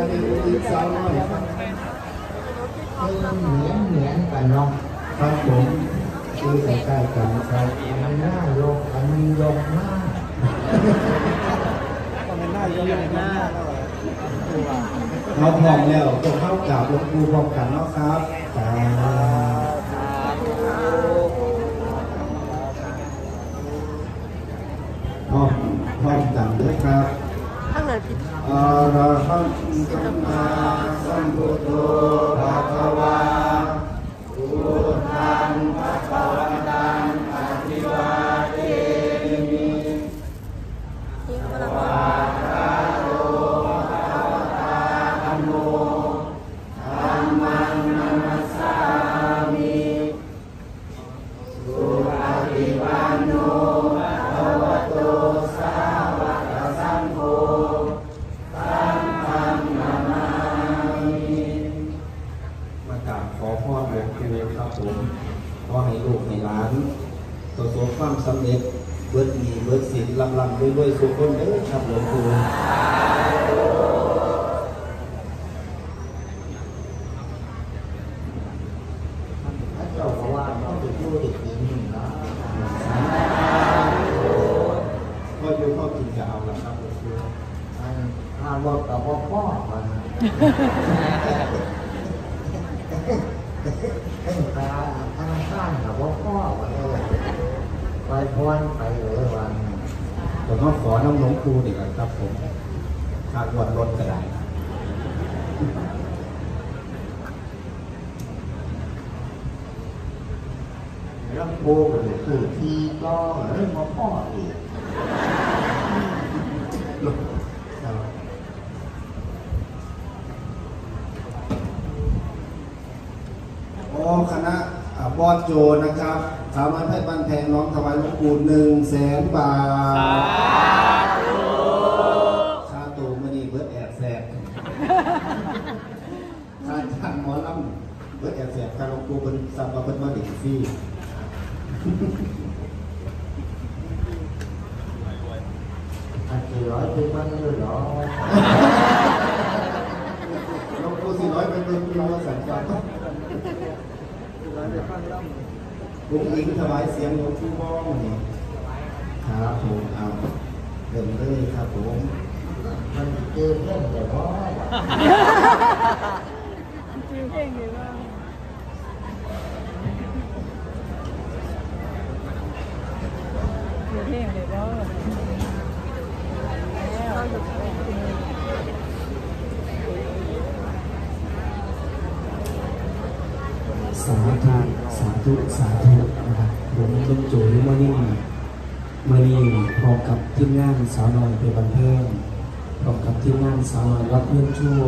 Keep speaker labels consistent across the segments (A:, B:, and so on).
A: อันนี้อีกสาวน้อยครับ
B: คือเหมือนเหมือนกันเนาะ
A: ครับผมคือใกล้ๆกันครับ
B: มันหน้าลงอันนี้ลงหน้า
A: เราพร้อมแล้วต้องเข้ากับหลวงปู่พร้อมกันเนาะครับพร้อมพร้อมกันด้วยครับ
C: ลยผิด
A: อะระหังสัมมาสัมพุทโธภะคะวาพุทธังภะคะวันตัง ด้วยๆสุขคนเด้อครับหลวงปู่
B: เจ้าบอกว่าต้องไปพูดอีกทีหนึ่งนะ
A: ก็อยู่ข้อกินจะเอาละครับหลวงปู่
B: อันถ้าบอกกับพ่อพ่อมันเป็นตาธนาคารกับพ่อพ่อมันไปพรไปเลยวัน
A: ผมก็ขอน้ำหลวงครูดีกว่าครับผมทางวันรถก็ได้
B: เรื่องโบกคือทีก็เรื่องพ่อพ่ออีก
A: โอ้คณะ อ่าบอสโจนะครับสาวน้อยเพชรบันแพงร้องถวายหลวงปู่หนึ่งแสนบาทค่าตัวมื่อนี้เบิดแอบแสบค่าจ้างหมอลำเบิดแอบแสบค่าหลวงปู่เป็นสัมปะเป็นมาด็กฟรี
B: อันที่ร้อยเป็นมันเลยเหรอ
A: หลวงปู่สี่ร้อยเป็นเป็นกิโลสัญจร ลุงอิงถวายเสียงหลวงปู่บ้องนี่ครับผมเอาเดินเลยครับผม
B: มันเจอเรื่องแต่ว่า
C: จือเพลงเลยว่าจือเพลงเลยว่าเราอยู่
D: สาธุสาธุสาธุนะครับผมต้นโจยมานี่มานี่พร้อมกับทีมงานสาวน้อยเป็นบันเทิงพร้อมกับทีมงานสาวน้อยรับเพื่อนชั่ว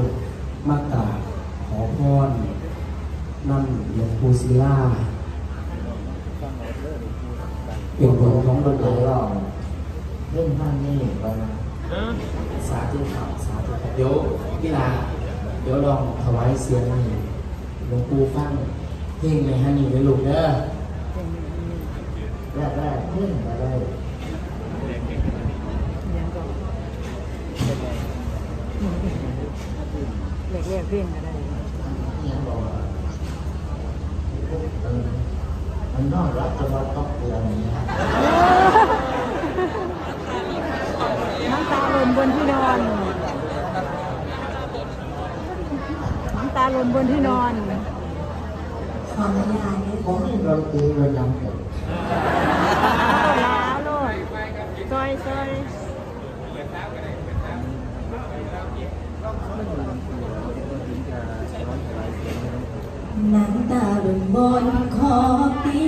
D: มากราขอพรนั่นหลวงปู่ศิลาเป็นบทของบรร
B: เล
D: ดาย
B: เราเรื่องท่านนี่ไปนะ
D: สาธุครับสาธุครับเดี๋ยวพี่ลาเดี๋ยวลองถวายเสียงให้หลวงปู่ฟัง เพลงในฮันนี่ไว้ลูกเด้อ
B: แรกแรกขึ้นมาเลย
C: ยังก็เล็กๆเพลงอะไร
B: ยังบอกว่าเออมันนอกรักจะมาตกเตือนนี้นะ
C: น้ำตาหล่นบนที่นอน น้ำตาหล่นบนที่นอน
B: ผมนี่เราตีเรายังเกิด
C: ลาโลดซอยซอย
E: น้ำตาบนบนขอบเตี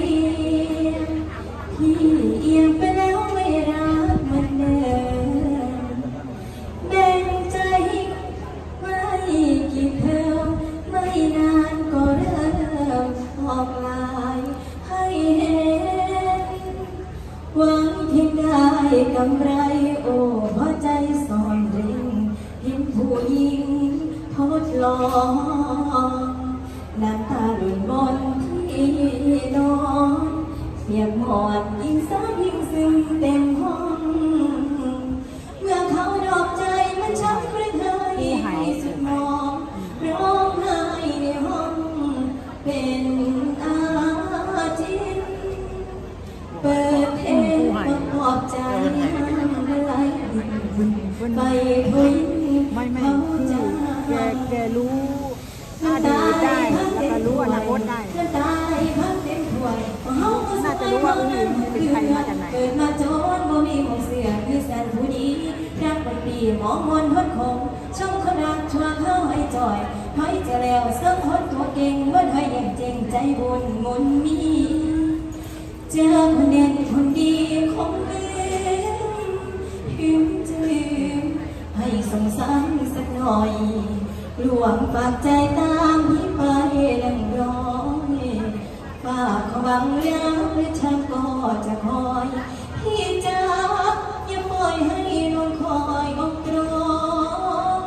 E: ยงที่เอียงไปแทดลองน้ำตาหล่นบน รู้
C: ว่าอุ้งอิงเป็นใครมาจากไหน
E: เกิดมาจนบ่มีหมองเสียคือแสนผู้ดีรักมันปีหมองมนทนคงช่องคนรักชวเข้าให้จอยให้จะแล้วเสริมคนตัวเก่งว่าให้อย่างเจงใจบุญมุนมีเจอคนเด่นคนดีคงเลืมถึงจะลืมให้สงสารสักหน่อยหลวงฝากใจตา หวังแล้วและฉันก็จะคอย พี่จะอย่าปล่อยให้นอนคอยอกตรอง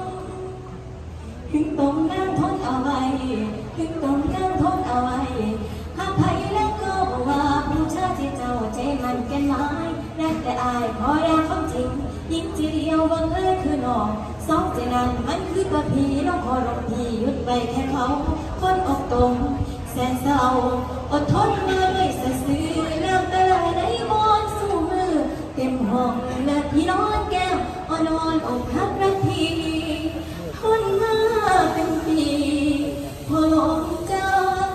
E: ถึงต้องนั่งทนเอาไว้ ถึงต้องนั่งทนเอาไว้หากไผแล้วก็บอกว่าผู้ชายที่เจ้าใจมันแก่นไม้รักแต่อายขอรักความจริง ยิ่งจีเดียวบังเอิญคือนองสองใจนั้นมันคือกับพี่น้องขอรบพี่หยุดไปแค่เขาคนอกตรงแสนเศร้า อดทนมาด้วยสะซื้อน้ำตาไหลในมอนสู้มือ เต็มห้องและพี่นอนแก้มอ่อนนอนอกหักรักพี่ทนมาเป็นปีพอลงจาก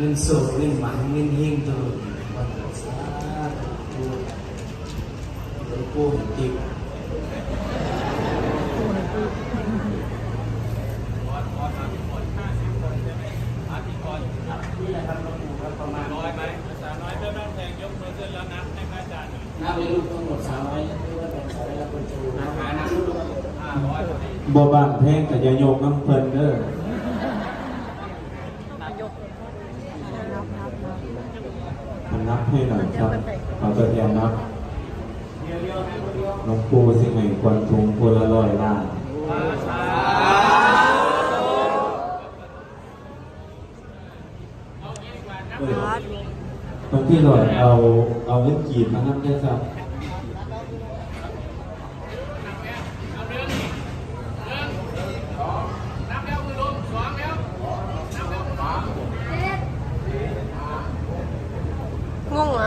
D: เงินโสดเงินหมันเงินเฮงตลอดวันสาธุ หลวงปู่ติด
A: นับเลยลูกทั้งหมดสามร้อยเพื่อเป็นสายละคนจูหานับลูกห้าร้อย
F: บ่บางแพงกับยาโยกน้ำเพิ่นเด้อนนับให้หน่อยครับ เอาตัวแทนนับ หลวงปู่สิงห์ควันทุงควนละร้อยล้าน
C: บา
F: งที่หลอดเอาเอาเงินกีดมานับแค่สักง่วงเหรอ